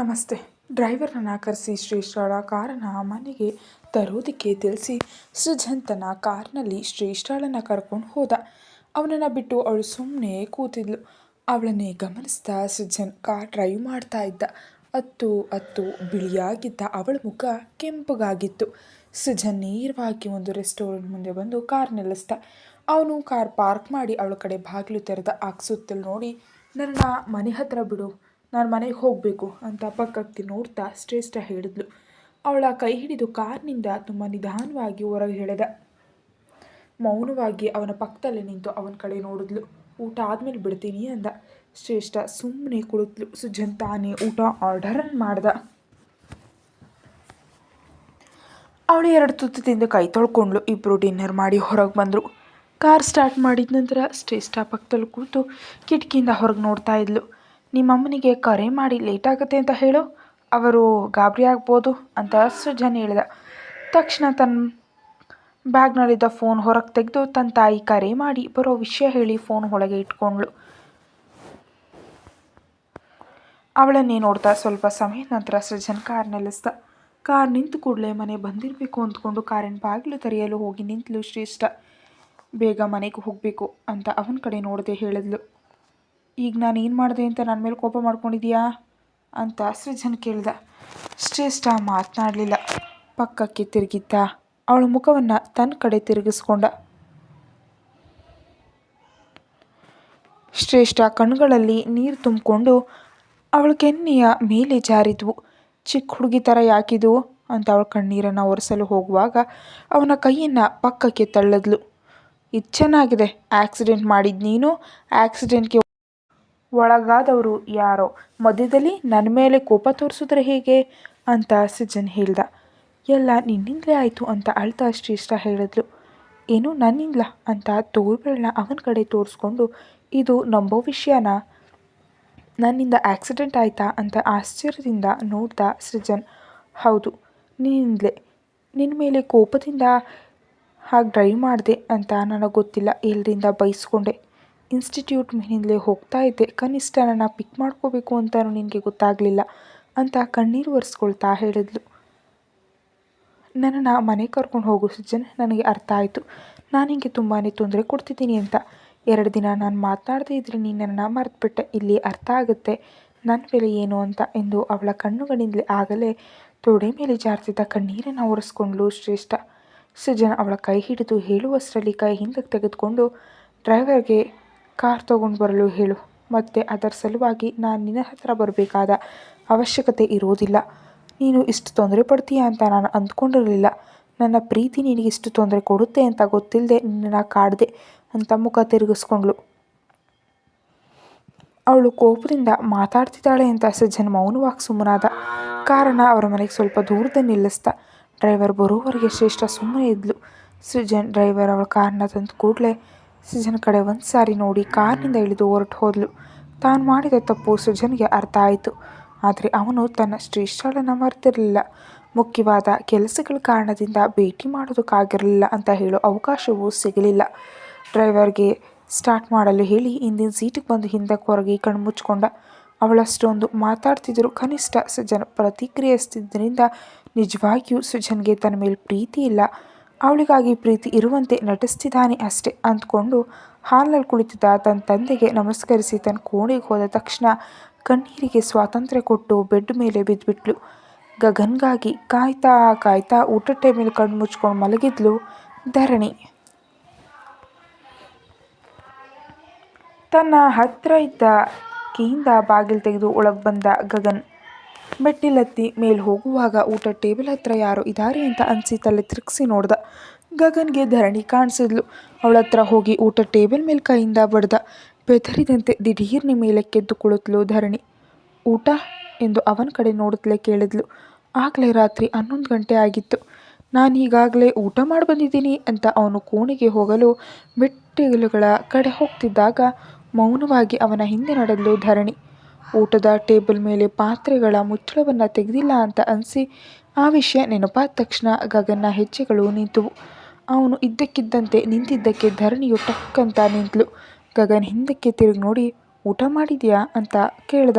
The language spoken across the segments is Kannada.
ನಮಸ್ತೆ. ಡ್ರೈವರನ್ನ ಕರೆಸಿ ಶ್ರೇಷ್ಠಳ ಕಾರನ್ನ ಮನೆಗೆ ತರೋದಕ್ಕೆ ತಿಳಿಸಿ ಸುಜಂತನ ಕಾರ್ನಲ್ಲಿ ಶ್ರೇಷ್ಠಳನ್ನ ಕರ್ಕೊಂಡು ಹೋದ. ಅವನನ್ನು ಬಿಟ್ಟು ಅವಳು ಸುಮ್ಮನೆ ಕೂತಿದ್ಲು. ಅವಳನ್ನೇ ಗಮನಿಸ್ತಾ ಸುಜನ್ ಕಾರ್ ಡ್ರೈವ್ ಮಾಡ್ತಾ ಇದ್ದ. ಅತ್ತು ಅತ್ತು ಬಿಳಿಯಾಗಿದ್ದ ಅವಳ ಮುಖ ಕೆಂಪಗಾಗಿತ್ತು. ಸುಜನ್ ನೇರವಾಗಿ ಒಂದು ರೆಸ್ಟೋರೆಂಟ್ ಮುಂದೆ ಬಂದು ಕಾರ್ ನಿಲ್ಲಿಸ್ದ. ಅವನು ಕಾರ್ ಪಾರ್ಕ್ ಮಾಡಿ ಅವಳ ಕಡೆ ಬಾಗಿಲು ತೆರೆದ. ಆಗ ನೋಡಿ ನನ್ನ ಮನೆ ಹತ್ರ ಬಿಡು. ನಾನು ಮನೆಗೆ ಹೋಗಬೇಕು ಅಂತ ಪಕ್ಕಕ್ಕೆ ನೋಡ್ತಾ ಶ್ರೇಷ್ಠ ಹೇಳಿದ್ಲು. ಅವಳ ಕೈ ಹಿಡಿದು ಕಾರ್ನಿಂದ ತುಂಬ ನಿಧಾನವಾಗಿ ಹೊರಗೆ ಹೇಳಿದ ಮೌನವಾಗಿ ಅವನ ಪಕ್ಕದಲ್ಲೇ ನಿಂತು ಅವನ ಕಡೆ ನೋಡಿದ್ಲು. ಊಟ ಆದಮೇಲೆ ಬಿಡ್ತೀನಿ ಅಂದ. ಶ್ರೇಷ್ಠ ಸುಮ್ಮನೆ ಕುಳಿತ್ಲು. ಸುಜನ್ ತಾನೇ ಊಟ ಆರ್ಡರ್ ಮಾಡ್ದ. ಅವಳು ಎರಡು ತುತ್ತು ತಿಂದು ಕೈ ತೊಳ್ಕೊಂಡ್ಲು ಇಬ್ಬರು ಡಿನ್ನರ್ ಮಾಡಿ ಹೊರಗೆ ಬಂದರು. ಕಾರ್ ಸ್ಟಾರ್ಟ್ ಮಾಡಿದ ನಂತರ ಶ್ರೇಷ್ಠ ಪಕ್ಕದಲ್ಲಿ ಕೂತು ಕಿಟಕಿಯಿಂದ ಹೊರಗೆ ನೋಡ್ತಾ ಇದ್ಲು. ನಿಮ್ಮಮ್ಮನಿಗೆ ಕರೆ ಮಾಡಿ ಲೇಟ್ ಆಗುತ್ತೆ ಅಂತ ಹೇಳು. ಅವರು ಗಾಬರಿ ಆಗ್ಬೋದು ಅಂತ ಸೃಜನ್ ಹೇಳಿದ. ತಕ್ಷಣ ತನ್ನ ಬ್ಯಾಗ್ನಲ್ಲಿದ್ದ ಫೋನ್ ಹೊರಗೆ ತೆಗೆದು ತನ್ನ ತಾಯಿ ಕರೆ ಮಾಡಿ ಬರೋ ವಿಷಯ ಹೇಳಿ ಫೋನ್ ಒಳಗೆ ಇಟ್ಕೊಂಡ್ಳು. ಅವಳನ್ನೇ ನೋಡ್ತಾ ಸ್ವಲ್ಪ ಸಮಯ ನಂತರ ಸೃಜನ್ ಕಾರ್ ನಿಲ್ಲಿಸ್ದ. ಕಾರ್ ನಿಂತು ಕೂಡಲೇ ಮನೆ ಬಂದಿರಬೇಕು ಅಂದ್ಕೊಂಡು ಕಾರಿನ ಬಾಗಿಲು ತೆರೆಯಲು ಹೋಗಿ ನಿಂತಲು ಶ್ರೇಷ್ಠ. ಬೇಗ ಮನೆಗೆ ಹೋಗಬೇಕು ಅಂತ ಅವನ ಕಡೆ ನೋಡದೆ ಹೇಳಿದ್ಲು ಈಗ ನಾನು ಏನು ಮಾಡಿದೆ ಅಂತ ನನ್ನ ಮೇಲೆ ಕೋಪ ಮಾಡ್ಕೊಂಡಿದ್ಯಾ? ಅಂತ ಸೃಜನ್ ಕೇಳ್ದ. ಶ್ರೇಷ್ಠ ಮಾತನಾಡಲಿಲ್ಲ. ಪಕ್ಕಕ್ಕೆ ತಿರುಗಿದ್ದ. ಅವಳ ಮುಖವನ್ನು ತನ್ನ ಕಡೆ ತಿರುಗಿಸ್ಕೊಂಡ. ಶ್ರೇಷ್ಠ ಕಣ್ಗಳಲ್ಲಿ ನೀರು ತುಂಬಿಕೊಂಡು, ಅವಳ ಕೆನ್ನೆಯ ಮೇಲೆ ಜಾರಿದ್ವು. ಚಿಕ್ಕ ಹುಡುಗಿ ಥರ ಯಾಕಿದು ಅಂತ ಅವಳ ಕಣ್ಣೀರನ್ನು ಒರೆಸಲು ಹೋಗುವಾಗ ಅವನ ಕೈಯನ್ನು ಪಕ್ಕಕ್ಕೆ ತಳ್ಳದ್ಲು. ಇದು ಚೆನ್ನಾಗಿದೆ. ಆಕ್ಸಿಡೆಂಟ್ ಮಾಡಿದ ನೀನು, ಆಕ್ಸಿಡೆಂಟ್ಗೆ ಒಳಗಾದವರು ಯಾರೋ? ಮಧ್ಯದಲ್ಲಿ ನನ್ನ ಮೇಲೆ ಕೋಪ ತೋರಿಸಿದ್ರೆ ಹೇಗೆ? ಅಂತ ಸೃಜನ್ ಹೇಳ್ದ. ಎಲ್ಲ ನಿನ್ನಿಂದಲೇ ಆಯಿತು ಅಂತ ಅಳ್ತಾ ಶ್ರೇಷ್ಠ ಹೇಳಿದ್ಲು. ಏನು ನನ್ನಿಂದಲ? ಅಂತ ತೋಳ್ಬೆರಳನ್ನ ಅವನ ಕಡೆ ತೋರಿಸ್ಕೊಂಡು, ಇದು ನಂಬೋ ವಿಷಯನ? ನನ್ನಿಂದ ಆಕ್ಸಿಡೆಂಟ್ ಆಯಿತಾ? ಅಂತ ಆಶ್ಚರ್ಯದಿಂದ ನೋಡ್ದ ಸೃಜನ್ ಹೌದು, ನಿನ್ನಿಂದಲೇ. ನಿನ್ನ ಮೇಲೆ ಕೋಪದಿಂದ ಹಾಗೆ ಡ್ರೈವ್ ಮಾಡಿದೆ ಅಂತ ನನಗೆ ಗೊತ್ತಿಲ್ಲ. ಎಲ್ಲರಿಂದ ಬೈಸ್ಕೊಂಡೆ. ಇನ್ಸ್ಟಿಟ್ಯೂಟ್ ಮೇಲಿಂದಲೇ ಹೋಗ್ತಾ ಇದ್ದೆ. ಕನಿಷ್ಠ ನನ್ನ ಪಿಕ್ ಮಾಡ್ಕೋಬೇಕು ಅಂತಲೂ ನಿನಗೆ ಗೊತ್ತಾಗಲಿಲ್ಲ ಅಂತ ಕಣ್ಣೀರು ಒರೆಸ್ಕೊಳ್ತಾ ಹೇಳಿದ್ಲು. ನನ್ನನ್ನು ಮನೆಗೆ ಕರ್ಕೊಂಡು ಹೋಗು ಸಜ್ಜನ್ ನನಗೆ ಅರ್ಥ ಆಯಿತು. ನಾನು ಹಿಂಗೆ ತುಂಬಾ ತೊಂದರೆ ಕೊಡ್ತಿದ್ದೀನಿ ಅಂತ. ಎರಡು ದಿನ ನಾನು ಮಾತನಾಡದೇ ಇದ್ರೆ ನೀನು ನನ್ನನ್ನು ಮರೆತುಬಿಟ್ಟೆ. ಇಲ್ಲಿ ಅರ್ಥ ಆಗುತ್ತೆ. ನನ್ನ ಬೆಲೆ ಏನು ಅಂತ ಎಂದು ಅವಳ ಕಣ್ಣುಗಳಿಂದಲೇ ಆಗಲೇ ತೊಡೆ ಮೇಲೆ ಜಾರ್ತಿದ್ದ ಕಣ್ಣೀರನ್ನು ಒರೆಸ್ಕೊಂಡ್ಲು ಶ್ರೇಷ್ಠ. ಸಜ್ಜನ್ ಅವಳ ಕೈ ಹಿಡಿದು ಹೇಳುವಷ್ಟರಲ್ಲಿ ಕೈ ಹಿಂದಕ್ಕೆ ತೆಗೆದುಕೊಂಡು, ಡ್ರೈವರ್ಗೆ ಕಾರ್ ತಗೊಂಡು ಬರಲು ಹೇಳು. ಮತ್ತು ಅದರ ಸಲುವಾಗಿ ನಾನು ನಿನ್ನ ಹತ್ರ ಬರಬೇಕಾದ ಅವಶ್ಯಕತೆ ಇರೋದಿಲ್ಲ. ನೀನು ಇಷ್ಟು ತೊಂದರೆ ಪಡ್ತೀಯ ಅಂತ ನಾನು ಅಂದ್ಕೊಂಡಿರಲಿಲ್ಲ. ನನ್ನ ಪ್ರೀತಿ ನಿನಗೆ ಇಷ್ಟು ತೊಂದರೆ ಕೊಡುತ್ತೆ ಅಂತ ಗೊತ್ತಿಲ್ಲದೆ ನಿನ್ನನ್ನು ಕಾಡಿದೆ ಅಂತ ಮುಖ ತಿರುಗಿಸ್ಕೊಂಡ್ಳು. ಅವಳು ಕೋಪದಿಂದ ಮಾತಾಡ್ತಿದ್ದಾಳೆ ಅಂತ ಸಜ್ಜನ್ ಮೌನವಾಗಿ ಸುಮ್ಮನಾದ. ಕಾರಣ ಅವರ ಮನೆಗೆ ಸ್ವಲ್ಪ ದೂರದ ನಿಲ್ಲಿಸ್ತಾ ಡ್ರೈವರ್ ಬರೋವರೆಗೆ ಶ್ರೇಷ್ಠ ಸುಮ್ಮನೆ ಇದ್ಲು. ಸೃಜನ್ ಡ್ರೈವರ್ ಅವಳ ಕಾರನ್ನ ತಂದು ಕೂಡಲೇ ಸೃಜನ್ ಕಡೆ ಒಂದು ಸಾರಿ ನೋಡಿ ಕಾರ್ನಿಂದ ಇಳಿದು ಹೊರಟು ಹೋದ್ಲು. ತಾನು ಮಾಡಿದ ತಪ್ಪು ಸುಜನ್ಗೆ ಅರ್ಥ ಆಯಿತು. ಆದರೆ ಅವನು ತನ್ನ ಶ್ರೇಷ್ಠಳನ್ನು ಮರೆತಿರಲಿಲ್ಲ. ಮುಖ್ಯವಾದ ಕೆಲಸಗಳ ಕಾರಣದಿಂದ ಭೇಟಿ ಮಾಡೋದಕ್ಕಾಗಿರಲಿಲ್ಲ ಅಂತ ಹೇಳೋ ಅವಕಾಶವೂ ಸಿಗಲಿಲ್ಲ. ಡ್ರೈವರ್ಗೆ ಸ್ಟಾರ್ಟ್ ಮಾಡಲು ಹೇಳಿ ಇಂದಿನ ಸೀಟಿಗೆ ಬಂದು ಹಿಂದಕ್ಕೆ ಹೊರಗೆ ಕಣ್ಣು ಮುಚ್ಚಿಕೊಂಡ. ಅವಳಷ್ಟೊಂದು ಮಾತಾಡ್ತಿದ್ರು ಕನಿಷ್ಠ ಸುಜನ್ ಪ್ರತಿಕ್ರಿಯಿಸ್ತಿದ್ದರಿಂದ ನಿಜವಾಗಿಯೂ ಸುಜನ್ಗೆ ತನ್ನ ಮೇಲೆ ಪ್ರೀತಿ ಇಲ್ಲ ಅವಳಿಗಾಗಿ ಪ್ರೀತಿ ಇರುವಂತೆ ನಟಿಸ್ತಿದ್ದಾನೆ ಅಷ್ಟೇ ಅಂದ್ಕೊಂಡು ಹಾಲಲ್ಲಿ ಕುಳಿತಿದ್ದ ತನ್ನ ತಂದೆಗೆ ನಮಸ್ಕರಿಸಿ ತನ್ನ ಕೋಣೆಗೆ ಹೋದ ತಕ್ಷಣ ಕಣ್ಣೀರಿಗೆ ಸ್ವಾತಂತ್ರ್ಯ ಕೊಟ್ಟು ಬೆಡ್ ಮೇಲೆ ಬಿದ್ದುಬಿಟ್ಲು ಗಗನ್ಗಾಗಿ ಕಾಯ್ತಾ ಕಾಯ್ತಾ ಊಟದ ಟೈಮಲ್ಲಿ ಕಣ್ಣು ಮುಚ್ಕೊಂಡು ಮಲಗಿದ್ಲು ಧರಣಿ. ತನ್ನ ಹತ್ತಿರ ಇದ್ದ ಕೀಯಿಂದ ಬಾಗಿಲು ತೆಗೆದು ಒಳಗೆ ಬಂದ ಗಗನ್. ಮೆಟ್ಟಿಲತ್ತಿ ಮೇಲೆ ಹೋಗುವಾಗ ಊಟ ಟೇಬಲ್ ಹತ್ರ ಯಾರೋ ಇದ್ದಾರೆ ಅಂತ ಅನಿಸಿ ತಲೆ ತಿರುಗಿಸಿ ನೋಡ್ದ. ಗಗನ್ಗೆ ಧರಣಿ ಕಾಣಿಸಿದ್ಲು. ಅವಳ ಹತ್ರ ಹೋಗಿ ಊಟ ಟೇಬಲ್ ಮೇಲೆ ಕೈಯಿಂದ ಬಡ್ದ. ಬೆದರಿದಂತೆ ದಿಢೀರ್ನೆ ಮೇಲೆ ಕೆದ್ದು ಕುಳಿತಲು ಧರಣಿ. ಊಟ? ಎಂದು ಅವನ ಕಡೆ ನೋಡುತ್ತಲೇ ಕೇಳಿದ್ಲು. ಆಗಲೇ ರಾತ್ರಿ ಹನ್ನೊಂದು ಗಂಟೆ ಆಗಿತ್ತು. ನಾನು ಈಗಾಗಲೇ ಊಟ ಮಾಡಿ ಬಂದಿದ್ದೀನಿ ಅಂತ ಅವನು ಕೋಣೆಗೆ ಹೋಗಲು ಮೆಟ್ಟಿಲುಗಳ ಕಡೆ ಹೋಗ್ತಿದ್ದಾಗ ಮೌನವಾಗಿ ಅವನ ಹಿಂದೆ ನಡೆದಲು ಧರಣಿ. ಊಟದ ಟೇಬಲ್ ಮೇಲೆ ಪಾತ್ರೆಗಳ ಮುಚ್ಚಳವನ್ನು ತೆಗೆದಿಲ್ಲ ಅಂತ ಅನಿಸಿ ಆ ವಿಷಯ ನೆನಪಾದ ತಕ್ಷಣ ಗಗನ ಹೆಜ್ಜೆಗಳು ನಿಂತುವು. ಅವನು ಇದ್ದಕ್ಕಿದ್ದಂತೆ ನಿಂತಿದ್ದಕ್ಕೆ ಧರಣಿಯು ಟಕ್ಕಂತ ನಿಂತಳು ಗಗನ್ ಹಿಂದಕ್ಕೆ ತಿರುಗಿ ನೋಡಿ, ಊಟ ಮಾಡಿದೆಯಾ? ಅಂತ ಕೇಳ್ದ.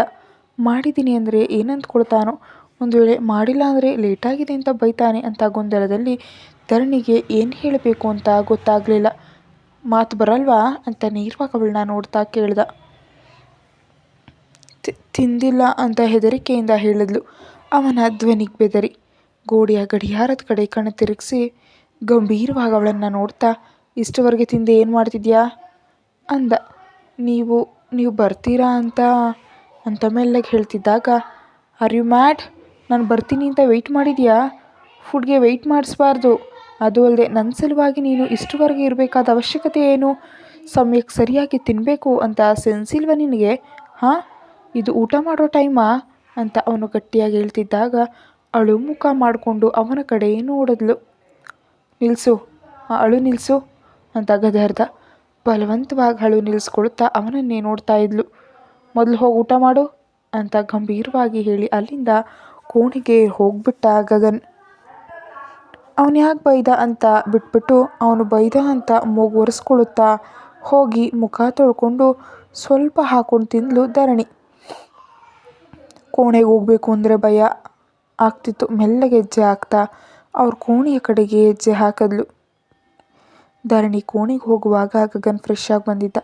ಮಾಡಿದ್ದೀನಿ ಅಂದರೆ ಏನಂದ್ಕೊಳ್ತಾನೋ? ಒಂದು ವೇಳೆ ಮಾಡಿಲ್ಲ ಅಂದರೆ ಲೇಟಾಗಿದೆ ಅಂತ ಬೈತಾನೆ ಅಂತ ಗೊಂದಲದಲ್ಲಿ ಧರಣಿಗೆ ಏನು ಹೇಳಬೇಕು ಅಂತ ಗೊತ್ತಾಗಲಿಲ್ಲ. ಮಾತು ಬರಲ್ವಾ? ಅಂತ ನೇರವಾಗಿ ಅವಳನ್ನ ನೋಡ್ತಾ ಕೇಳ್ದ. ತಿಂದಿಲ್ಲ ಅಂತ ಹೆದರಿಕೆಯಿಂದ ಹೇಳಿದ್ಲು. ಅವನ ಧ್ವನಿಗೆ ಬೆದರಿ. ಗೋಡೆಯ ಗಡಿಯಾರದ ಕಡೆ ಕಣ್ಣು ತಿರುಗಿಸಿ ಗಂಭೀರವಾಗಿ ಅವಳನ್ನು ನೋಡ್ತಾ, ಇಷ್ಟವರೆಗೆ ತಿಂದು ಏನು ಮಾಡ್ತಿದ್ಯಾ? ಅಂದ. ನೀವು ನೀವು ಬರ್ತೀರಾ ಅಂತ ಅಂತ ಮೆಲ್ಲಗೆ ಹೇಳ್ತಿದ್ದಾಗ ಆರ್ ಯು ಮ್ಯಾಡ್ ನಾನು ಬರ್ತೀನಿ ಅಂತ ವೆಯ್ಟ್ ಮಾಡಿದ್ಯಾ? ಫುಡ್ಗೆ ವೆಯ್ಟ್ ಮಾಡಿಸ್ಬಾರ್ದು. ಅದು ಅಲ್ಲದೆ ನನ್ನ ಸಲುವಾಗಿ ನೀನು ಇಷ್ಟುವರೆಗೆ ಇರಬೇಕಾದ ಅವಶ್ಯಕತೆ ಏನು? ಸಮಯಕ್ಕೆ ಸರಿಯಾಗಿ ತಿನ್ನಬೇಕು ಅಂತ ಸೆನ್ಸಿಲ್ವ ನಿನಗೆ? ಹಾಂ? ಇದು ಊಟ ಮಾಡೋ ಟೈಮಾ? ಅಂತ ಅವನು ಗಟ್ಟಿಯಾಗಿ ಹೇಳ್ತಿದ್ದಾಗ ಅಳು ಮುಖ ಮಾಡಿಕೊಂಡು ಅವನ ಕಡೆ ನೋಡಿದ್ಲು. ನಿಲ್ಲಿಸು ಅಳು ನಿಲ್ಲಿಸು ಅಂತ ಗದರ್ದ. ಬಲವಂತವಾಗಿ ಅಳು ನಿಲ್ಲಿಸ್ಕೊಳ್ತಾ ಅವನನ್ನೇ ನೋಡ್ತಾ ಇದ್ಲು. ಮೊದಲು ಹೋಗಿ ಊಟ ಮಾಡು ಅಂತ ಗಂಭೀರವಾಗಿ ಹೇಳಿ ಅಲ್ಲಿಂದ ಕೋಣೆಗೆ ಹೋಗ್ಬಿಟ್ಟ ಗಗನ್. ಅವನು ಯಾಕೆ ಬೈದ ಅಂತ ಬಿಟ್ಬಿಟ್ಟು ಅವನು ಬೈದ ಅಂತ ಮೂಗು ಒರೆಸ್ಕೊಳುತ್ತಾ ಹೋಗಿ ಮುಖ ತೊಳ್ಕೊಂಡು ಸ್ವಲ್ಪ ಹಾಕೊಂಡು ತಿಂದ್ಲು ಧರಣಿ. ಕೋಣೆಗೆ ಹೋಗ್ಬೇಕು ಅಂದರೆ ಭಯ ಆಗ್ತಿತ್ತು. ಮೆಲ್ಲಗೆ ಹೆಜ್ಜೆ ಹಾಕ್ತಾ ಅವ್ರ ಕೋಣೆಯ ಕಡೆಗೆ ಹೆಜ್ಜೆ ಹಾಕಿದ್ಲು. ಧರಣಿ ಕೋಣೆಗೆ ಹೋಗುವಾಗ ಗಗನ್ ಫ್ರೆಶ್ ಆಗಿ ಬಂದಿದ್ದ.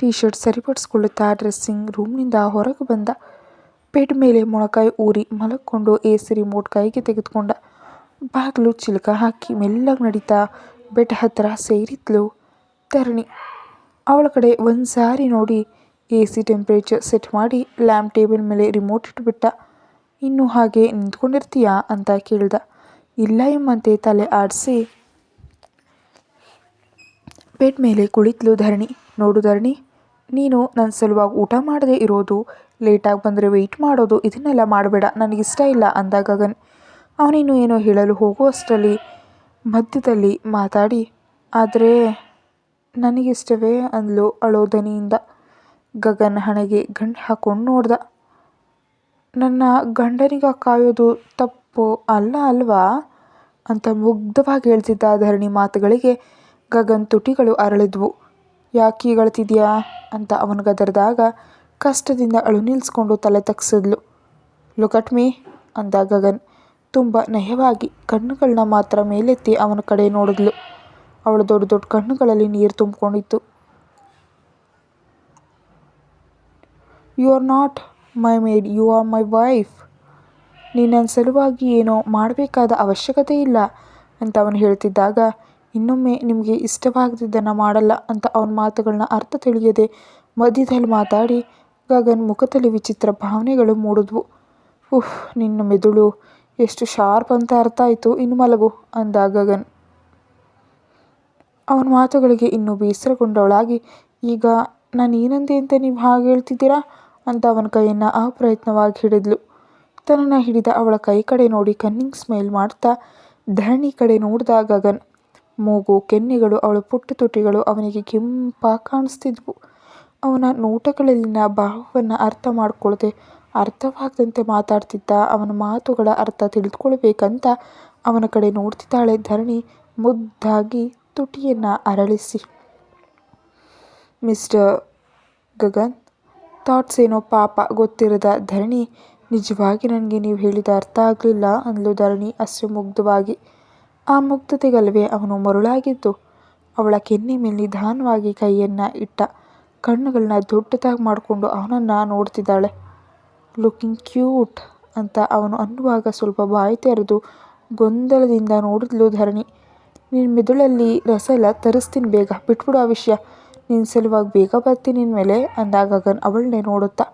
ಟೀ ಶರ್ಟ್ ಸರಿಪಡಿಸ್ಕೊಳ್ಳುತ್ತಾ ಡ್ರೆಸ್ಸಿಂಗ್ ರೂಮ್ನಿಂದ ಹೊರಗೆ ಬಂದ. ಬೆಡ್ ಮೇಲೆ ಮೊಳಕಾಯಿ ಊರಿ ಮಲಕ್ಕೊಂಡು ಎ ಸಿ ರಿಮೋಟ್ ಕೈಗೆ ತೆಗೆದುಕೊಂಡ. ಬಾಗಿಲು ಚಿಲಕ ಹಾಕಿ ಮೆಲ್ಲಗೆ ನಡೀತಾ ಬೆಡ್ ಹತ್ತಿರ ಸೇರಿದ್ಲು ಧರಣಿ. ಅವಳ ಕಡೆ ಒಂದು ಸಾರಿ ನೋಡಿ ಎ ಸಿ ಟೆಂಪ್ರೇಚರ್ ಸೆಟ್ ಮಾಡಿ ಲ್ಯಾಂಪ್ ಟೇಬಲ್ ಮೇಲೆ ರಿಮೋಟ್ ಇಟ್ಬಿಟ್ಟ. ಇನ್ನು ಹಾಗೆ ನಿಂತ್ಕೊಂಡಿರ್ತೀಯಾ? ಅಂತ ಕೇಳ್ದ. ಇಲ್ಲ ಎಂಬಂತೆ ತಲೆ ಆಡಿಸಿ. ಬೆಡ್ ಮೇಲೆ ಕುಳಿತಲು ಧರಣಿ. ನೋಡು ಧರಣಿ, ನೀನು ನನ್ನ ಸಲುವಾಗಿ ಊಟ ಮಾಡದೇ ಇರೋದು, ಲೇಟಾಗಿ ಬಂದರೆ ವೆಯ್ಟ್ ಮಾಡೋದು, ಇದನ್ನೆಲ್ಲ ಮಾಡಬೇಡ, ನನಗಿಷ್ಟ ಇಲ್ಲ, ಅಂದ ಗಗನ್. ಅವನಿನ್ನು ಏನೋ ಹೇಳಲು ಹೋಗುವಷ್ಟರಲ್ಲಿ ಮಧ್ಯದಲ್ಲಿ ಮಾತಾಡಿ. ಆದರೆ ನನಗಿಷ್ಟವೇ, ಅಂದ್ಲು ಅಳೋ ದನಿಯಿಂದ ಗಗನ್ ಹಣೆಗೆ ಗಂಟು ಹಾಕೊಂಡು ನೋಡ್ದ. ನನ್ನ ಗಂಡನಿಗ ಕಾಯೋದು ತಪ್ಪು ಅಲ್ಲ ಅಲ್ವಾ? ಅಂತ ಮುಗ್ಧವಾಗಿ ಹೇಳ್ತಿದ್ದ ಧರಣಿ ಮಾತುಗಳಿಗೆ ಗಗನ್ ತುಟಿಗಳು ಅರಳಿದ್ವು. ಯಾಕೆ ಈಗಳ್ತಿದ್ಯಾ ಅಂತ ಅವನು ಗದರ್ದಾಗ ಕಷ್ಟದಿಂದ ಅಳು ನಿಲ್ಸ್ಕೊಂಡು ತಲೆ ತಗ್ಸಿದ್ಲು. ಲುಕಟ್ ಮೀ, ಅಂದ ಗಗನ್. ತುಂಬ ನಯವಾಗಿ ಕಣ್ಣುಗಳನ್ನ ಮಾತ್ರ ಮೇಲೆತ್ತಿ ಅವನ ಕಡೆ ನೋಡಿದ್ಲು. ಅವಳ ದೊಡ್ಡ ದೊಡ್ಡ ಕಣ್ಣುಗಳಲ್ಲಿ ನೀರು ತುಂಬಿಕೊಂಡಿತ್ತು. You are not my maid you are my wife ನೀ ನನ್ನ ಸಲುವಾಗಿ ಏನೋ ಮಾಡಬೇಕಾದ ಅವಶ್ಯಕತೆ ಇಲ್ಲ ಅಂತ ಅವನು ಹೇಳ್ತಿದ್ದಾಗ ಇನ್ನೊಮ್ಮೆ ನಿಮಗೆ ಇಷ್ಟವಾಗದಿದ್ದನ್ನು ಮಾಡಲ್ಲ ಅಂತ ಅವನ ಮಾತುಗಳನ್ನ ಅರ್ಥ ತಿಳಿಯದೆ ಮಧ್ಯದಲ್ಲಿ ಮಾತಾಡಿ ಗಗನ್ ಮುಖದಲ್ಲಿ ವಿಚಿತ್ರ ಭಾವನೆಗಳು ಮೂಡಿದ್ವು. ಉಹ್ ನಿನ್ನ ಮೆದುಳು ಎಷ್ಟು ಶಾರ್ಪ್ ಅಂತ ಅರ್ಥ ಆಯಿತು, ಇನ್ನು ಮಲಗು, ಅಂದ ಗಗನ್. ಅವನ ಮಾತುಗಳಿಗೆ ಇನ್ನೂ ಬೇಸರಗೊಂಡವಳಾಗಿ, ಈಗ ನಾನು ಏನಂದೆ ಅಂತ ನೀವು ಹಾಗೆ ಹೇಳ್ತಿದ್ದೀರಾ? ಅಂತ ಅವನ ಕೈಯನ್ನು ಅಪ್ರಯತ್ನವಾಗಿ ಹಿಡಿದ್ಲು. ತನ್ನನ್ನು ಹಿಡಿದ ಅವಳ ಕೈ ಕಡೆ ನೋಡಿ ಕನ್ನಿಂಗ್ ಸ್ಮೈಲ್ ಮಾಡ್ತಾ ಧರಣಿ ಕಡೆ ನೋಡಿದ ಗಗನ್. ಮೂಗು, ಕೆನ್ನೆಗಳು, ಅವಳ ಪುಟ್ಟ ತುಟಿಗಳು ಅವನಿಗೆ ಕೆಂಪಾಗಿ ಕಾಣಿಸ್ತಿದ್ವು. ಅವನ ನೋಟಗಳಲ್ಲಿನ ಭಾವವನ್ನು ಅರ್ಥ ಮಾಡಿಕೊಳ್ಳದೆ ಅರ್ಥವಾಗದಂತೆ ಮಾತಾಡ್ತಿದ್ದ ಅವನ ಮಾತುಗಳ ಅರ್ಥ ತಿಳಿದುಕೊಳ್ಬೇಕಂತ ಅವನ ಕಡೆ ನೋಡ್ತಿದ್ದಾಳೆ ಧರಣಿ ಮುದ್ದಾಗಿ ತುಟಿಯನ್ನು ಅರಳಿಸಿ. ಮಿಸ್ಟರ್ ಗಗನ್ ಥಾಟ್ಸ್ ಏನೋ ಪಾಪ ಗೊತ್ತಿರದ ಧರಣಿ ನಿಜವಾಗಿ ನನಗೆ ನೀವು ಹೇಳಿದ ಅರ್ಥ ಆಗಲಿಲ್ಲ ಅಂದ್ಲು ಧರಣಿ ಅಷ್ಟು ಮುಗ್ಧವಾಗಿ. ಆ ಮುಗ್ಧತೆಗಲ್ವೇ ಅವನು ಮರುಳಾಗಿದ್ದು. ಅವಳ ಕೆನ್ನೆ ಮೇಲೆ ನಿಧಾನವಾಗಿ ಕೈಯನ್ನು ಇಟ್ಟ. ಕಣ್ಣುಗಳನ್ನ ದೊಡ್ಡದಾಗಿ ಮಾಡಿಕೊಂಡು ಅವನನ್ನು ನೋಡ್ತಿದ್ದಾಳೆ. ಲುಕಿಂಗ್ ಕ್ಯೂಟ್ ಅಂತ ಅವನು ಅನ್ನುವಾಗ ಸ್ವಲ್ಪ ಬಾಯಿ ತೆರೆದು ಗೊಂದಲದಿಂದ ನೋಡಿದ್ಲು ಧರಣಿ. ನಿನ್ನ ಮೆದುಳಲ್ಲಿ ರಸ ಎಲ್ಲ ತರಿಸ್ತೀನಿ ಬೇಗ, ಬಿಟ್ಬಿಡು ಆ ವಿಷಯ. ನಿನ್ನ ಸಲುವಾಗಿ ಬೇಗ ಬರ್ತೀನಿ ಮೇಲೆ ಅಂದಾಗ ಗಗನ್ ಅವಳನ್ನೇ ನೋಡುತ್ತಾ.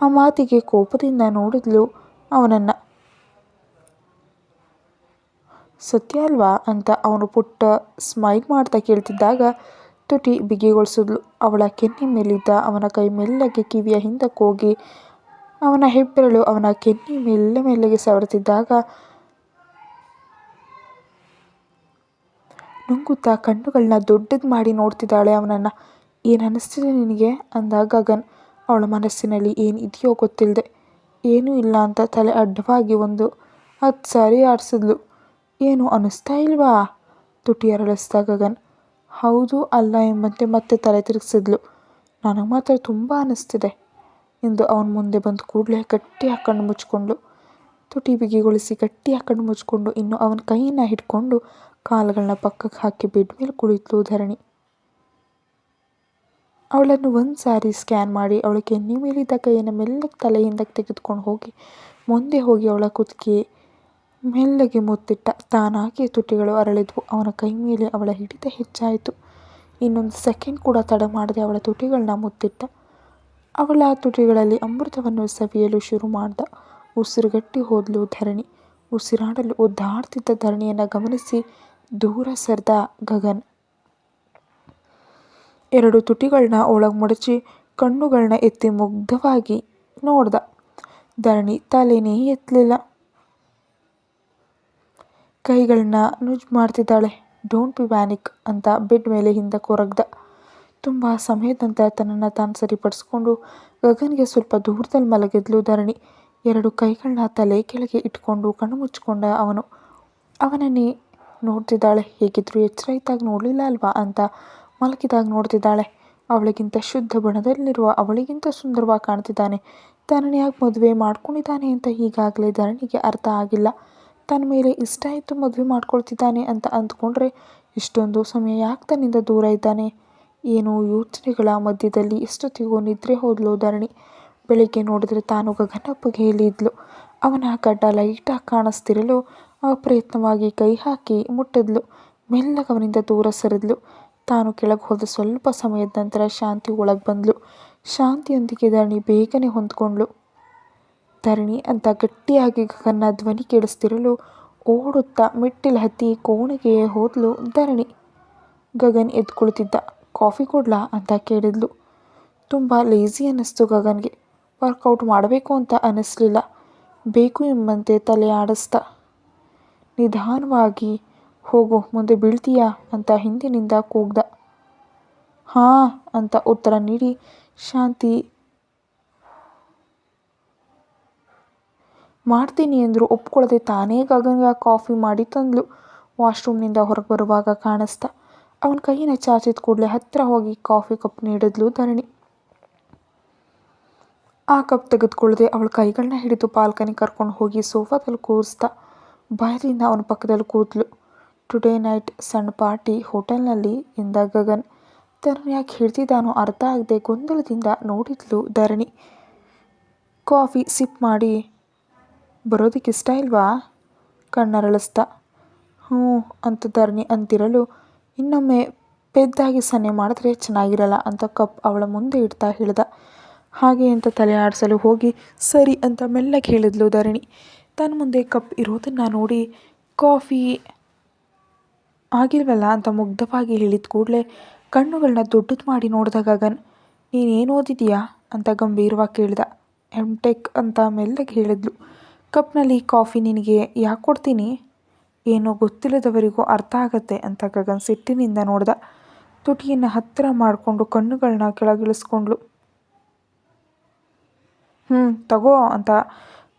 ಆ ಮಾತಿಗೆ ಕೋಪದಿಂದ ನೋಡಿದ್ಲು ಅವನನ್ನು. ಸತ್ಯ ಅಲ್ವಾ ಅಂತ ಅವನು ಪುಟ್ಟ ಸ್ಮೈಲ್ ಮಾಡ್ತಾ ಕೇಳ್ತಿದ್ದಾಗ ತುಟಿ ಬಿಗಿಗೊಳಿಸಿದ್ಲು. ಅವಳ ಕೆನ್ನೆ ಮೇಲಿದ್ದ ಅವನ ಕೈ ಮೆಲ್ಲಗೆ ಕಿವಿಯ ಹಿಂದಕ್ಕೆ ಹೋಗಿ ಅವನ ಹೆಬ್ಬೆರಳು ಅವನ ಕೆನ್ನೆ ಮೆಲ್ಲ ಮೆಲ್ಲಗೆ ಸವರುತ್ತಿದ್ದಾಗ ನುಂಗುತ್ತಾ ಕಣ್ಣುಗಳನ್ನ ದೊಡ್ಡದು ಮಾಡಿ ನೋಡ್ತಿದ್ದಾಳೆ ಅವನನ್ನು. ಏನು ಅನಿಸ್ತಿದೆ ನಿನಗೆ? ಅಂದ ಗಗನ್. ಅವಳ ಮನಸ್ಸಿನಲ್ಲಿ ಏನು ಇದೆಯೋ ಗೊತ್ತಿಲ್ಲದೆ ಏನೂ ಇಲ್ಲ ಅಂತ ತಲೆ ಅಡ್ಡವಾಗಿ ಒಂದು ಹತ್ತು ಸಾರಿ ಆಡಿಸಿದ್ಲು. ಏನು ಅನ್ನಿಸ್ತಾ ಇಲ್ವಾ? ತುಟಿ ಅರಳಿಸ್ದ ಗಗನ್. ಹೌದು ಅಲ್ಲ ಎಂಬಂತೆ ಮತ್ತೆ ತಲೆ ತಿರುಗಿಸಿದ್ಲು. ನನಗೆ ಮಾತ್ರ ತುಂಬ ಅನ್ನಿಸ್ತಿದೆ ಎಂದು ಅವನ ಮುಂದೆ ಬಂದು ಕೂಡಲೇ ಗಟ್ಟಿ ಕಣ್ಣು ಮುಚ್ಕೊಂಡು ತುಟಿ ಬಿಗಿಗೊಳಿಸಿ ಗಟ್ಟಿ ಕಣ್ಣು ಮುಚ್ಕೊಂಡು ಇನ್ನು ಅವನ ಕೈಯನ್ನು ಹಿಡ್ಕೊಂಡು ಕಾಲುಗಳನ್ನ ಪಕ್ಕಕ್ಕೆ ಹಾಕಿ ಬೆಡ್ ಮೇಲೆ ಕುಳಿತಳು ಧರಣಿ. ಅವಳನ್ನು ಒಂದು ಸಾರಿ ಸ್ಕ್ಯಾನ್ ಮಾಡಿ ಅವಳ ಕೆನ್ನೆ ಮೇಲಿದ್ದ ಕೈಯನ್ನು ಮೆಲ್ಲಗೆ ತಲೆ ಹಿಂದಕ್ಕೆ ತೆಗೆದುಕೊಂಡು ಹೋಗಿ ಮುಂದೆ ಹೋಗಿ ಅವಳ ಕುತ್ತಿಗೆ ಮೆಲ್ಲಗೆ ಮುತ್ತಿಟ್ಟ. ತಾನಾಗಿ ತುಟಿಗಳು ಅರಳಿದ್ವು. ಅವನ ಕೈ ಮೇಲೆ ಅವಳ ಹಿಡಿತ ಹೆಚ್ಚಾಯಿತು. ಇನ್ನೊಂದು ಸೆಕೆಂಡ್ ಕೂಡ ತಡ ಮಾಡದೆ ಅವಳ ತುಟಿಗಳನ್ನ ಮುತ್ತಿಟ್ಟ. ಅವಳ ತುಟಿಗಳಲ್ಲಿ ಅಮೃತವನ್ನು ಸವಿಯಲು ಶುರು ಮಾಡ್ದ. ಉಸಿರುಗಟ್ಟಿ ಹೋದ್ಲು ಧರಣಿ. ಉಸಿರಾಡಲು ಒದ್ದಾಡ್ತಿದ್ದ ಧರಣಿಯನ್ನು ಗಮನಿಸಿ ದೂರ ಸರ್ದ ಗಗನ್. ಎರಡು ತುಟಿಗಳನ್ನ ಒಳಗೆ ಮಡಚಿ ಕಣ್ಣುಗಳನ್ನ ಎತ್ತಿ ಮುಗ್ಧವಾಗಿ ನೋಡ್ದ. ಧರಣಿ ತಲೆನೇ ಎತ್ತಲಿಲ್ಲ ಕೈಗಳನ್ನ ನುಜ್ ಮಾಡ್ತಿದ್ದಾಳೆ. ಡೋಂಟ್ ಬಿ ವ್ಯಾನಿಕ್ ಅಂತ ಬೆಡ್ ಮೇಲೆ ಹಿಂದೆ ಕೊರಗ್ದ. ತುಂಬ ಸಮಯದ ನಂತರ ತನ್ನನ್ನು ತಾನು ಸರಿಪಡಿಸ್ಕೊಂಡು ಗಗನ್ಗೆ ಸ್ವಲ್ಪ ದೂರದಲ್ಲಿ ಮಲಗಿದ್ಲು ಧರಣಿ. ಎರಡು ಕೈಗಳನ್ನ ತಲೆ ಕೆಳಗೆ ಇಟ್ಕೊಂಡು ಕಣ್ಣು ಮುಚ್ಕೊಂಡ ಅವನು. ಅವನನ್ನೇ ನೋಡ್ತಿದ್ದಾಳೆ. ಹೇಗಿದ್ರು ಎಚ್ಚರ ಇದ್ದಾಗ ನೋಡಲಿಲ್ಲ ಅಲ್ವಾ ಅಂತ ಮಲಗಿದಾಗ ನೋಡ್ತಿದ್ದಾಳೆ. ಅವಳಿಗಿಂತ ಶುದ್ಧ ಬಣದಲ್ಲಿರುವ ಅವಳಿಗಿಂತ ಸುಂದರವಾಗಿ ಕಾಣ್ತಿದ್ದಾನೆ. ಯಾಕೆ ಮದುವೆ ಮಾಡ್ಕೊಂಡಿದ್ದಾನೆ ಅಂತ ಈಗಾಗಲೇ ಧರಣಿಗೆ ಅರ್ಥ ಆಗಿಲ್ಲ. ತನ್ನ ಮೇಲೆ ಇಷ್ಟ ಇತ್ತು ಮದುವೆ ಮಾಡ್ಕೊಳ್ತಿದ್ದಾನೆ ಅಂತ ಅಂದ್ಕೊಂಡ್ರೆ ಇಷ್ಟೊಂದು ಸಮಯ ಯಾಕೆ ತನ್ನಿಂದ ದೂರ ಇದ್ದಾನೆ? ಏನೋ ಯೋಚನೆಗಳ ಮಧ್ಯದಲ್ಲಿ ಎಷ್ಟೊತ್ತಿಗೂ ನಿದ್ರೆ ಹೋದ್ಲು ಧರಣಿ. ಬೆಳಿಗ್ಗೆ ನೋಡಿದ್ರೆ ತಾನು ಗಗನಪ್ಪಗೆ ಇದ್ಲು ಅವನ ಗಡ್ಡ ಲೈಟಾಗಿ ಕಾಣಿಸ್ತಿರಲು ಅಪ್ರಯತ್ನವಾಗಿ ಕೈ ಹಾಕಿ ಮುಟ್ಟಿದ್ಲು. ಮೆಲ್ಲಗವನಿಂದ ದೂರ ಸರಿದ್ಲು. ತಾನು ಕೆಳಗೆ ಹೋದ ಸ್ವಲ್ಪ ಸಮಯದ ನಂತರ ಶಾಂತಿ ಒಳಗೆ ಬಂದ್ಲು. ಶಾಂತಿಯೊಂದಿಗೆ ಧರಣಿ ಬೇಗನೆ ಹೊಂದ್ಕೊಂಡ್ಳು. ಧರಣಿ ಅಂತ ಗಟ್ಟಿಯಾಗಿ ಗಗನ ಧ್ವನಿ ಕೇಳಿಸ್ತಿರಲು ಓಡುತ್ತಾ ಮೆಟ್ಟಿಲು ಹತ್ತಿ ಕೋಣೆಗೆ ಹೋದ್ಲು ಧರಣಿ. ಗಗನ್ ಎದ್ದು ಕಾಫಿ ಕೊಡ್ಲಾ? ಅಂತ ಕೇಳಿದ್ಲು. ತುಂಬ ಲೇಜಿ ಅನ್ನಿಸ್ತು ಗಗನ್ಗೆ. ವರ್ಕೌಟ್ ಮಾಡಬೇಕು ಅಂತ ಅನ್ನಿಸ್ಲಿಲ್ಲ. ಬೇಕು ಎಂಬಂತೆ ತಲೆ ಆಡಿಸ್ದ ನಿಧಾನವಾಗಿ ಹೋಗು, ಮುಂದೆ ಬೀಳ್ತೀಯಾ? ಅಂತ ಹಿಂದಿನಿಂದ ಕೂಗ್ದ. ಹಾಂ, ಅಂತ ಉತ್ತರ ನೀಡಿ ಶಾಂತಿ. ಮಾಡ್ತೀನಿ ಎಂದರು ಒಪ್ಕೊಳ್ಳದೆ ತಾನೇ ಗಗನ್ಗ ಕಾಫಿ ಮಾಡಿ ತಂದ್ಲು. ವಾಶ್ರೂಮ್ನಿಂದ ಹೊರಗೆ ಬರುವಾಗ ಕಾಣಿಸ್ತ. ಅವನ ಕೈಯಿನ ಚಾಚಿದ ಕೂಡಲೇ ಹತ್ತಿರ ಹೋಗಿ ಕಾಫಿ ಕಪ್ ನೀಡಿದ್ಲು ಧರಣಿ. ಆ ಕಪ್ ತೆಗೆದುಕೊಳ್ಳದೆ ಅವಳ ಕೈಗಳನ್ನ ಹಿಡಿದು ಬಾಲ್ಕನಿ ಕರ್ಕೊಂಡು ಹೋಗಿ ಸೋಫಾದಲ್ಲಿ ಕೂರಿಸ್ದ ಭಯದಿಂದ ಅವನ ಪಕ್ಕದಲ್ಲಿ ಕೂತ್ಲು ಟುಡೇ ನೈಟ್ ಸಣ್ಣ ಪಾರ್ಟಿ ಹೋಟೆಲ್ನಲ್ಲಿ ಎಂದ ಗಗನ್. ತನ್ನ ಯಾಕೆ ಹಿಡ್ದಿದ್ದಾನೋ ಅರ್ಥ ಆಗದೆ ಗೊಂದಲದಿಂದ ನೋಡಿದ್ಲು ಧರಣಿ. ಕಾಫಿ ಸಿಪ್ ಮಾಡಿ. ಬರೋದಕ್ಕೆ ಇಷ್ಟ ಇಲ್ವಾ? ಕಣ್ಣರಳಿಸ್ತಾ. ಹ್ಞೂ ಅಂತ ಧರಣಿ ಅಂತಿರಲು. ಇನ್ನೊಮ್ಮೆ ಪೆದ್ದಾಗಿ ಸನ್ನೆ ಮಾಡಿದ್ರೆ ಚೆನ್ನಾಗಿರಲ್ಲ ಅಂತ ಕಪ್ ಅವಳ ಮುಂದೆ ಇಡ್ತಾ ಹೇಳ್ದ. ಹಾಗೆ ಅಂತ ತಲೆ ಆಡಿಸಲು ಹೋಗಿ, ಸರಿ ಅಂತ ಮೆಲ್ಲಗೆ ಹೇಳಿದ್ಲು ಧರಣಿ. ತನ್ನ ಮುಂದೆ ಕಪ್ ಇರೋದನ್ನು ನೋಡಿ ಕಾಫಿ ಆಗಿಲ್ವಲ್ಲ ಅಂತ ಮುಗ್ಧವಾಗಿ ಹೇಳಿದ ಕೂಡಲೇ ಕಣ್ಣುಗಳನ್ನ ದೊಡ್ಡದು ಮಾಡಿ ನೋಡಿದಾಗ ಗಗನ್, ನೀನೇನು ಓದಿದೀಯಾ? ಅಂತ ಗಂಭೀರವಾಗಿ ಕೇಳಿದ. ಎಂ ಟೆಕ್ ಅಂತ ಮೆಲ್ಲಗೆ ಹೇಳಿದ್ಲು. ಕಪ್ನಲ್ಲಿ ಕಾಫಿ ನಿನಗೆ ಯಾಕೆ ಕೊಡ್ತೀನಿ? ಏನೋ ಗೊತ್ತಿಲ್ಲದವರಿಗೂ ಅರ್ಥ ಆಗತ್ತೆ, ಅಂತ ಗಗನ್ ಸಿಟ್ಟಿನಿಂದ ನೋಡ್ದ. ತುಟಿಯನ್ನು ಹತ್ತಿರ ಮಾಡಿಕೊಂಡು ಕಣ್ಣುಗಳನ್ನ ಕೆಳಗಿಳಿಸ್ಕೊಂಡ್ಳು ಹ್ಞೂ ತಗೋ, ಅಂತ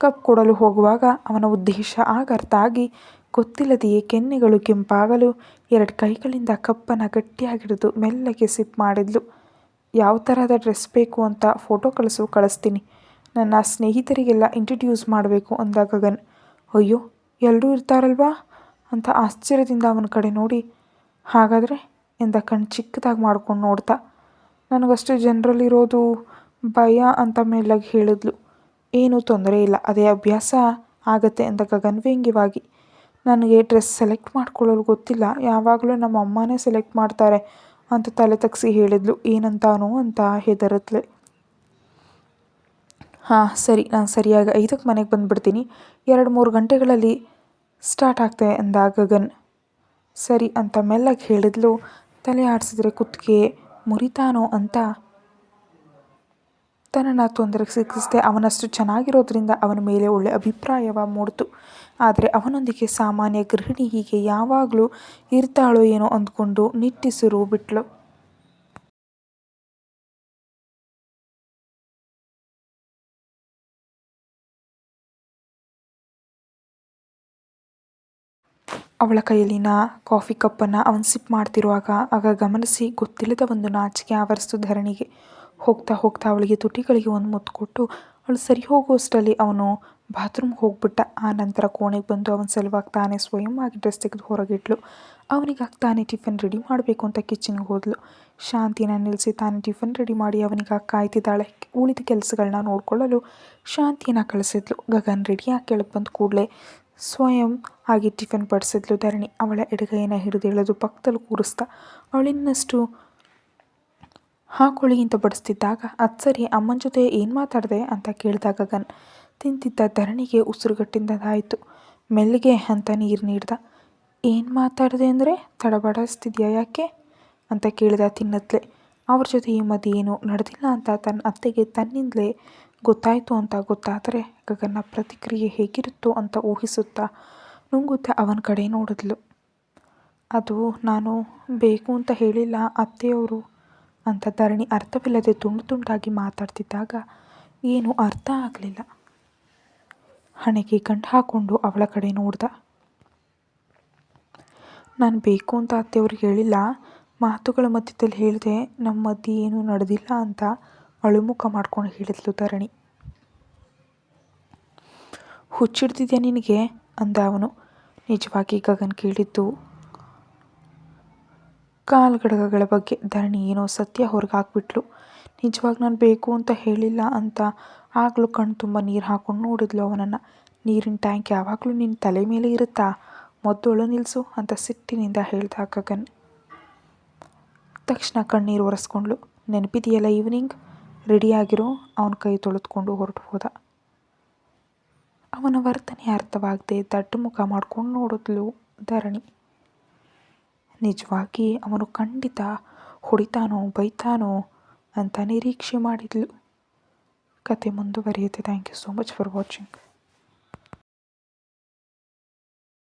ಕಪ್ ಕೊಡಲು ಹೋಗುವಾಗ ಅವನ ಉದ್ದೇಶ ಆಗ ಅರ್ಥ ಆಗಿ, ಗೊತ್ತಿಲ್ಲದೆಯೇ ಕೆನ್ನೆಗಳು ಕೆಂಪಾಗಲು ಎರಡು ಕೈಗಳಿಂದ ಕಪ್ಪನ್ನು ಗಟ್ಟಿಯಾಗಿಡಿದು ಮೆಲ್ಲಗೆ ಸಿಪ್ ಮಾಡಿದ್ಲು. ಯಾವ ಥರದ ಡ್ರೆಸ್ ಬೇಕು ಅಂತ ಫೋಟೋ ಕಳಿಸು, ಕಳಿಸ್ತೀನಿ. ನನ್ನ ಸ್ನೇಹಿತರಿಗೆಲ್ಲ ಇಂಟ್ರಡ್ಯೂಸ್ ಮಾಡಬೇಕು, ಅಂದ ಗಗನ್. ಅಯ್ಯೋ ಎಲ್ಲರೂ ಇರ್ತಾರಲ್ವಾ? ಅಂತ ಆಶ್ಚರ್ಯದಿಂದ ಅವನ ಕಡೆ ನೋಡಿ. ಹಾಗಾದರೆ? ಎಂದ ಕಣ್ಣು ಚಿಕ್ಕದಾಗಿ ಮಾಡ್ಕೊಂಡು ನೋಡ್ತಾ. ನನಗಷ್ಟು ಜನರಲ್ಲಿರೋದು ಭಯ ಅಂತ ಮೆಲ್ಲಗೆ ಹೇಳಿದ್ಲು. ಏನೂ ತೊಂದರೆ ಇಲ್ಲ. ಅದೇ ಅಭ್ಯಾಸ ಆಗತ್ತೆ ಅಂತ ಗಗನ್ ವ್ಯಂಗ್ಯವಾಗಿ. ನನಗೆ ಡ್ರೆಸ್ ಸೆಲೆಕ್ಟ್ ಮಾಡ್ಕೊಳ್ಳಲು ಗೊತ್ತಿಲ್ಲ. ಯಾವಾಗಲೂ ನಮ್ಮ ಅಮ್ಮನೇ ಸೆಲೆಕ್ಟ್ ಮಾಡ್ತಾರೆ ಅಂತ ತಲೆ ತಗ್ಸಿ ಹೇಳಿದ್ಲು. ಏನಂತಾನೋ ಅಂತ ಹೆದರತ್ಲೆ. ಹಾಂ, ಸರಿ. ನಾನು ಸರಿಯಾಗಿ ಐದಕ್ಕೆ ಮನೆಗೆ ಬಂದುಬಿಡ್ತೀನಿ. ಎರಡು ಮೂರು ಗಂಟೆಗಳಲ್ಲಿ ಸ್ಟಾರ್ಟ್ ಆಗ್ತದೆ ಅಂದ ಗಗನ್. ಸರಿ ಅಂತ ಮೆಲ್ಲಗೆ ಹೇಳಿದ್ಲು. ತಲೆ ಆಡಿಸಿದ್ರೆ ಕುತ್ತಿಗೆ ಮುರಿತಾನೋ ಅಂತ ತನ್ನನ್ನು ತೊಂದರೆಗೆ ಸಿಕ್ಕಿಸದೆ ಅವನಷ್ಟು ಚೆನ್ನಾಗಿರೋದ್ರಿಂದ ಅವನ ಮೇಲೆ ಒಳ್ಳೆ ಅಭಿಪ್ರಾಯವ ಮೂಡಿತು. ಆದರೆ ಅವನೊಂದಿಗೆ ಸಾಮಾನ್ಯ ಗೃಹಿಣಿ ಹೀಗೆ ಯಾವಾಗಲೂ ಇರ್ತಾಳೋ ಏನೋ ಅಂದ್ಕೊಂಡು ನಿಟ್ಟಿಸಿರು ಬಿಟ್ಲು. ಅವಳ ಕೈಯಲ್ಲಿನ ಕಾಫಿ ಕಪ್ಪನ್ನು ಅವನು ಸಿಪ್ ಮಾಡ್ತಿರುವಾಗ ಆಗ ಗಮನಿಸಿ ಗೊತ್ತಿಲ್ಲದ ಒಂದು ನಾಚಿಕೆ ಆವರಿಸ್ತು ಧರಣಿಗೆ. ಹೋಗ್ತಾ ಹೋಗ್ತಾ ಅವಳಿಗೆ ತುಟಿಗಳಿಗೆ ಒಂದು ಮುತ್ತು ಕೊಟ್ಟು, ಅವಳು ಸರಿ ಹೋಗುವಷ್ಟರಲ್ಲಿ ಅವನು ಬಾತ್ರೂಮ್ಗೆ ಹೋಗ್ಬಿಟ್ಟ. ಆ ನಂತರ ಕೋಣೆಗೆ ಬಂದು ಅವನ ಸಲುವಾಗಿ ತಾನೇ ಸ್ವಯಂ ಆಗಿ ಡ್ರೆಸ್ ತೆಗೆದು ಹೊರಗಿಟ್ಲು. ಅವನಿಗಾಗಿ ತಾನೇ ಟಿಫಿನ್ ರೆಡಿ ಮಾಡಬೇಕು ಅಂತ ಕಿಚನ್ಗೆ ಹೋದ್ಲು. ಶಾಂತಿನ ನಿಲ್ಲಿಸಿ ತಾನೇ ಟಿಫಿನ್ ರೆಡಿ ಮಾಡಿ ಅವನಿಗಾಗಿ ಕಾಯ್ತಿದ್ದಾಳೆ. ಉಳಿದ ಕೆಲಸಗಳನ್ನ ನೋಡಿಕೊಳ್ಳಲು ಶಾಂತಿನ ಕಳಿಸಿದ್ಲು. ಗಗನ್ ರೆಡಿಯಾಗಿ ಕೆಳಗೆ ಬಂದು ಕೂಡಲೇ ಸ್ವಯಂ ಆಗಿ ಟಿಫಿನ್ ಬಡಿಸಿದ್ಲು ಧರಣಿ. ಅವಳ ಎಡಗೈನ ಹಿಡಿದು ಎಳೆದು ಪಕ್ಕದಲ್ಲಿ ಕೂರಿಸ್ತಾ, ಅವಳಿನ್ನಷ್ಟು ಹಾಕೊಳ್ಳಿ ಇಂತ ಬಡಿಸ್ತಿದ್ದಾಗ ಅದು ಸರಿ ಅಮ್ಮನ ಜೊತೆ ಏನು ಮಾತಾಡಿದೆ ಅಂತ ಕೇಳಿದಾಗ ಗಗನ್ ತಿಂತಿದ್ದ ಧರಣಿಗೆ ಉಸಿರುಗಟ್ಟಿಂದದಾಯಿತು ಮೆಲ್ಲಿಗೆ ಅಂತ ನೀರು ನೀಡ್ದ. ಏನು ಮಾತಾಡಿದೆ ಅಂದರೆ ತಡಬಡಿಸ್ತಿದ್ಯಾ ಯಾಕೆ? ಅಂತ ಕೇಳಿದ ತಿನ್ನತ್ಲೆ. ಅವ್ರ ಜೊತೆ ಈ ಮಧ್ಯೆ ಏನು ನಡೆದಿಲ್ಲ ಅಂತ ತನ್ನ ಅತ್ತೆಗೆ ತನ್ನಿಂದಲೇ ಗೊತ್ತಾಯಿತು ಅಂತ ಗೊತ್ತಾದರೆ ಗಗನ್ನ ಪ್ರತಿಕ್ರಿಯೆ ಹೇಗಿರುತ್ತೋ ಅಂತ ಊಹಿಸುತ್ತಾ ನುಂಗುತ್ತಾ ಅವನ ಕಡೆ ನೋಡಿದ್ಲು. ಅದು ನಾನು ಬೇಕು ಅಂತ ಹೇಳಿಲ್ಲ ಅತ್ತೆಯವರು. ಅಂತ ಧರಣಿ ಅರ್ಥವಿಲ್ಲದೆ ತುಂಡು ತುಂಡಾಗಿ ಮಾತಾಡ್ತಿದ್ದಾಗ ಏನೂ ಅರ್ಥ ಆಗಲಿಲ್ಲ. ಹಣೆಗೆ ಗಂಡು ಹಾಕ್ಕೊಂಡು ಅವಳ ಕಡೆ ನೋಡ್ದ. ನಾನು ಬೇಕು ಅಂತ ಅತ್ತೆಯವ್ರಿಗೆ ಹೇಳಿಲ್ಲ. ಮಾತುಗಳ ಮಧ್ಯದಲ್ಲಿ ಹೇಳಿದೆ ನಮ್ಮ ಮಧ್ಯೆ ಏನೂ ನಡೆದಿಲ್ಲ ಅಂತ ಅಳುಮುಖ ಮಾಡ್ಕೊಂಡು ಹೇಳಿದ್ಲು ಧರಣಿ. ಹುಚ್ಚಿಡ್ತಿದ್ಯಾ ನಿನಗೆ? ಅಂದ ಅವನು. ನಿಜವಾಗಿ ಗಗನ್ ಕೇಳಿದ್ದು ಕಾಲ್ಗಡಗಗಳ ಬಗ್ಗೆ ಧರಣಿ ಏನೋ ಸತ್ಯ ಹೊರಗೆ ಹಾಕ್ಬಿಟ್ಲು ನಿಜವಾಗಿ ನಾನು ಬೇಕು ಅಂತ ಹೇಳಿಲ್ಲ ಅಂತ ಆಗಲೂ ಕಣ್ಣು ತುಂಬ ನೀರು ಹಾಕ್ಕೊಂಡು ನೋಡಿದ್ಲು ಅವನನ್ನು. ನೀರಿನ ಟ್ಯಾಂಕ್ ಯಾವಾಗಲೂ ನಿನ್ನ ತಲೆ ಮೇಲೆ ಇರುತ್ತಾ? ಮೊದಲು ನಿಲ್ಲಿಸು ಅಂತ ಸಿಟ್ಟಿನಿಂದ ಹೇಳ್ದ ಗಗನ್. ತಕ್ಷಣ ಕಣ್ಣೀರು ಒರೆಸ್ಕೊಂಡ್ಳು ನೆನಪಿದೆಯಲ್ಲ ಈವ್ನಿಂಗ್? ರೆಡಿಯಾಗಿರೋ, ಅವನ ಕೈ ತೊಳೆದುಕೊಂಡು ಹೊರಟು ಹೋದ. ಅವನ ವರ್ತನೆ ಅರ್ಥವಾಗದೆ ದಡ್ಡ ಮುಖ ಮಾಡ್ಕೊಂಡು ನೋಡಿದ್ಲು ಧರಣಿ. ನಿಜವಾಗಿ ಅವನು ಖಂಡಿತ ಹೊಡಿತಾನೋ, ಬೈತಾನೋ ಅಂತ ನಿರೀಕ್ಷೆ ಮಾಡಿದ್ಲು. ಕತೆ ಮುಂದುವರಿಯುತ್ತೆ. Thank you so much for watching